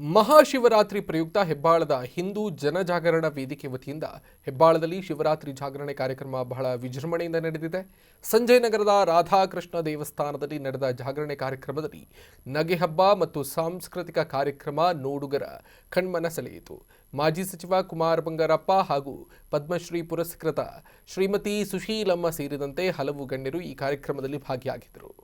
ಮಹಾಶಿವರಾತ್ರಿ ಪ್ರಯುಕ್ತ ಹೆಬ್ಬಾಳದ ಹಿಂದೂ ಜನಜಾಗರಣ ವೇದಿಕೆ ವತಿಯಿಂದ ಹೆಬ್ಬಾಳದಲ್ಲಿ ಶಿವರಾತ್ರಿ ಜಾಗರಣೆ ಕಾರ್ಯಕ್ರಮ ಬಹಳ ವಿಜೃಂಭಣೆಯಿಂದ ನಡೆದಿದೆ. ಸಂಜಯ್ ನಗರದ ರಾಧಾಕೃಷ್ಣ ದೇವಸ್ಥಾನದಲ್ಲಿ ನಡೆದ ಜಾಗರಣೆ ಕಾರ್ಯಕ್ರಮದಲ್ಲಿ ನಗೆಹಬ್ಬ ಮತ್ತು ಸಾಂಸ್ಕೃತಿಕ ಕಾರ್ಯಕ್ರಮ ನೋಡುಗರ ಕಣ್ಮನ ಸೆಳೆಯಿತು ಮಾಜಿ ಸಚಿವ ಕುಮಾರ್ ಬಂಗಾರಪ್ಪ ಹಾಗೂ ಪದ್ಮಶ್ರೀ ಪುರಸ್ಕೃತ ಶ್ರೀಮತಿ ಸುಶೀಲಮ್ಮ ಸೇರಿದಂತೆ ಹಲವು ಗಣ್ಯರು ಈ ಕಾರ್ಯಕ್ರಮದಲ್ಲಿ ಭಾಗಿಯಾಗಿದ್ದರು.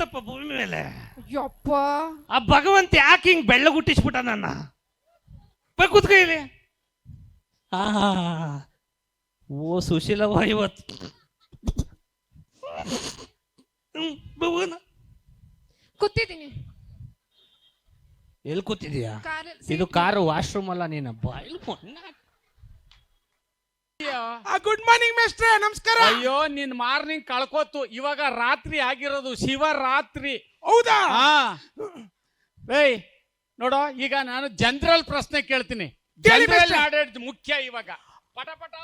ತಪ್ಪ ಭೂಮಿ ಮೇಲೆ? ಯಪ್ಪ. ಆ ಭಗವಂತ ಯಾಕೆ ಹಿಂಗ್ ಬೆಳ್ಳ ಗುಟ್ಟಿಸ್ಬಿಟ್ಟ ನನ್ನ? ಬೈ ಕೂತ್ಕೋ ಇಲ್ಲಿ. ಆಹಾ ಓ ಸುಶೀಲವ ಇವತ್ತು. ಕೂತಿದ್ದೀನಿ. ಎಲ್ಲಿ ಕೂತಿದ್ಯಾ? ಇದು ಕಾರು ವಾಶ್ರೂಮ್ ಅಲ್ಲ ನೀನ? ಬಾಯ್ಲ್ ಗುಡ್ ಮಾರ್ನಿಂಗ್ ಮೇಸ್ಟ್ರೆ ನಮಸ್ಕಾರ. ಅಯ್ಯೋ ನಿನ್ ಮಾರ್ನಿಂಗ್ ಕಳ್ಕೋತು ಇವಾಗ ರಾತ್ರಿ ಆಗಿರೋದು ಶಿವರಾತ್ರಿ. ಹೌದಾ? ಹಾ. ಏಯ್ ನೋಡೋ ಈಗ ನಾನು ಜನರಲ್ ಪ್ರಶ್ನೆ ಕೇಳ್ತೀನಿ. ಕೇಳಿ ಜನರಲ್. ಆಡಳಿತ ಮುಖ್ಯ ಇವಾಗ. ಪಟ ಪಟ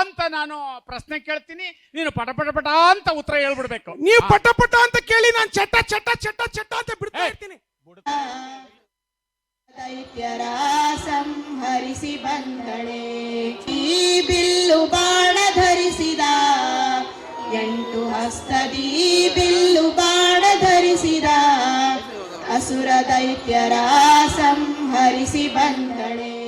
ಅಂತ ನಾನು ಪ್ರಶ್ನೆ ಕೇಳ್ತೀನಿ. ನೀನು ಪಟ ಪಟ ಪಟ ಅಂತ ಉತ್ತರ ಹೇಳ್ಬಿಡ್ಬೇಕು. ನೀವು ಪಟ ಪಟ ಅಂತ ಕೇಳಿ ನಾನು ಚಟ ಚಟ ಚಟ ಚಟ ಅಂತ ಬಿಡ್ತಾ. ಇರ್ತೀನಿ. ದೈತ್ಯರ ಸಂಹರಿಸಿ ಬಂದಳೆ. ಬಿಲ್ಲು ಬಾಣ ಧರಿಸಿದ. ಎಂಟು ಹಸ್ತದಿ ಬಿಲ್ಲು ಬಾಣ ಧರಿಸಿದ. ಅಸುರ ದೈತ್ಯರ ಸಂಹರಿಸಿ ಬಂದಳೆ.